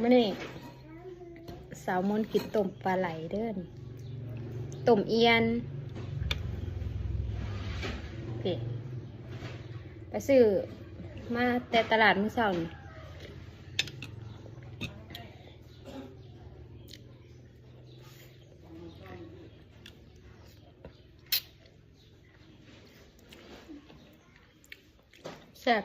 มื่อนี้สาวมนกินต้มปลาไหลเด้อนต้มเอียนพี่ไปซื้อมาแต่ตลาดมือเช้านี่แซ่บ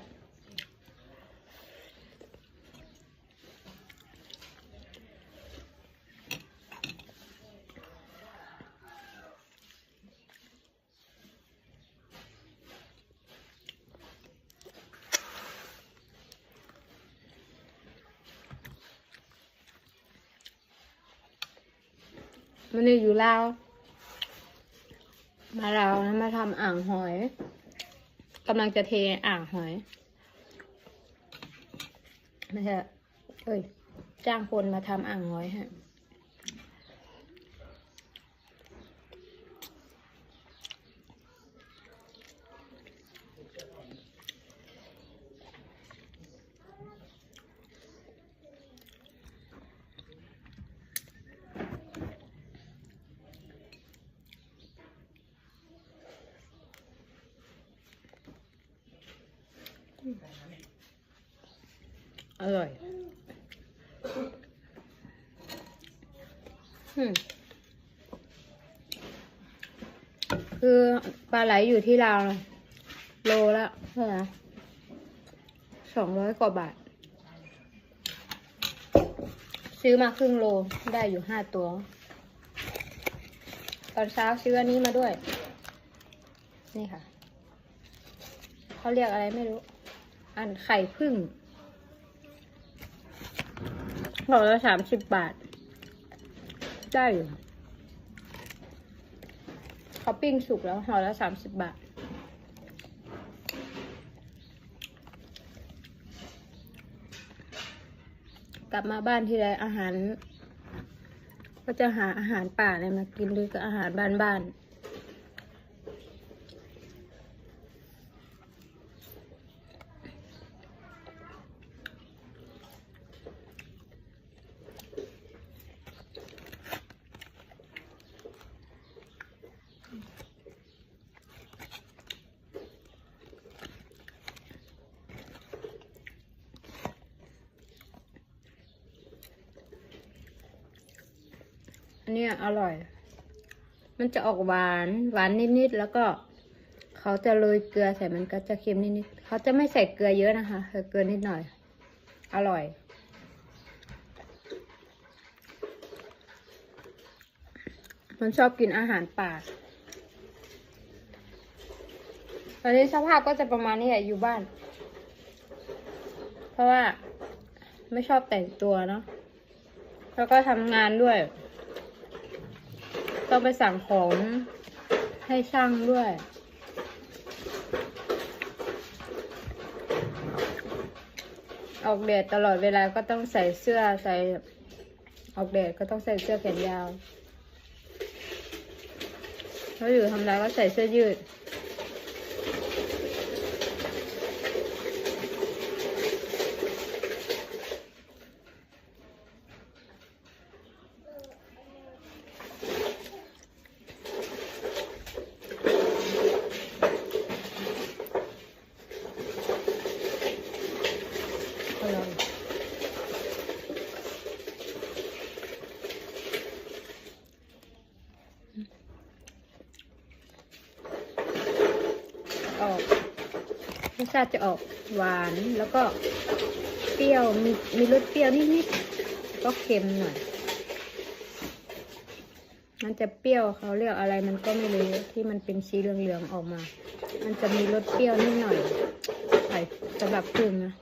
มันนี่อยู่ลาวมาเลานะมาทำอ่างหอยกำลังจะเทอ่างหอยไม่ใช่เอ้ย จ้างคนมาทำอ่างหอยฮะ อร่อยอืมคือปลาไหลอยู่ที่ลาวนะโลละเท่าไหร่สองร้อยกว่าบาท ซื้อมาครึ่งโลได้อยู่ห้าตัว ตอนเช้าซื้ออันนี้มาด้วย นี่ค่ะ เขาเรียกอะไรไม่รู้ อันไข่พึ่ง ห่อละสามสิบบาท ได้อยู่เขาปิ้งสุกแล้วห่อละสามสิบบาท กลับมาบ้านที่ไรอาหาร ก็จะหาอาหารป่าอะไรมากินหรือก็อาหารบ้านๆ อันเนี้ยอร่อย มันจะออกหวานหวานนิดๆแล้วก็เขาจะโรยเกลือใส่มันก็จะเค็มนิดๆเขาจะไม่ใส่เกลือเยอะนะคะใส่เกลือนิดหน่อย อร่อย มันชอบกินอาหารป่าตอนนี้สภาพก็จะประมาณนี้แหละอยู่บ้าน เพราะว่าไม่ชอบแต่งตัวเนาะแล้วก็ทำงานด้วย ต้องไปสั่งของให้ช่างด้วย ออกแดดตลอดเวลาก็ต้องใส่เสื้อใส่ ออกแดดก็ต้องใส่เสื้อแขนยาว แล้วอยู่ทำงานก็ใส่เสื้อยืด อร่อย ออกรสชาติจะออกหวานแล้วก็เปรี้ยวมีมีรสเปรี้ยวนิดๆก็เค็มหน่อย มันจะเปรี้ยวเขาเรียกอะไรมันก็ไม่รู้ที่มันเป็นสีเหลืองๆออกมา มันจะมีรสเปรี้ยวนิดหน่อยใส่สำหรับปรุงนะ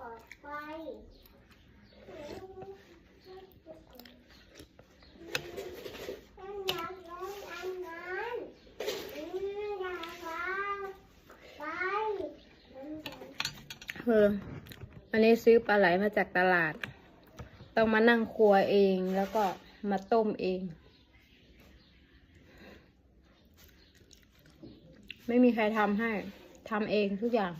ออกไป คืออันนี้ซื้อปลาไหลมาจากตลาด ต้องมานั่งครัวเองแล้วก็มาต้มเอง ไม่มีใครทำให้ทำเองทุกอย่าง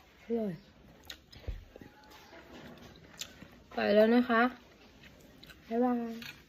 อ ร่อยไปแล้วนะคะ บ๊ายบาย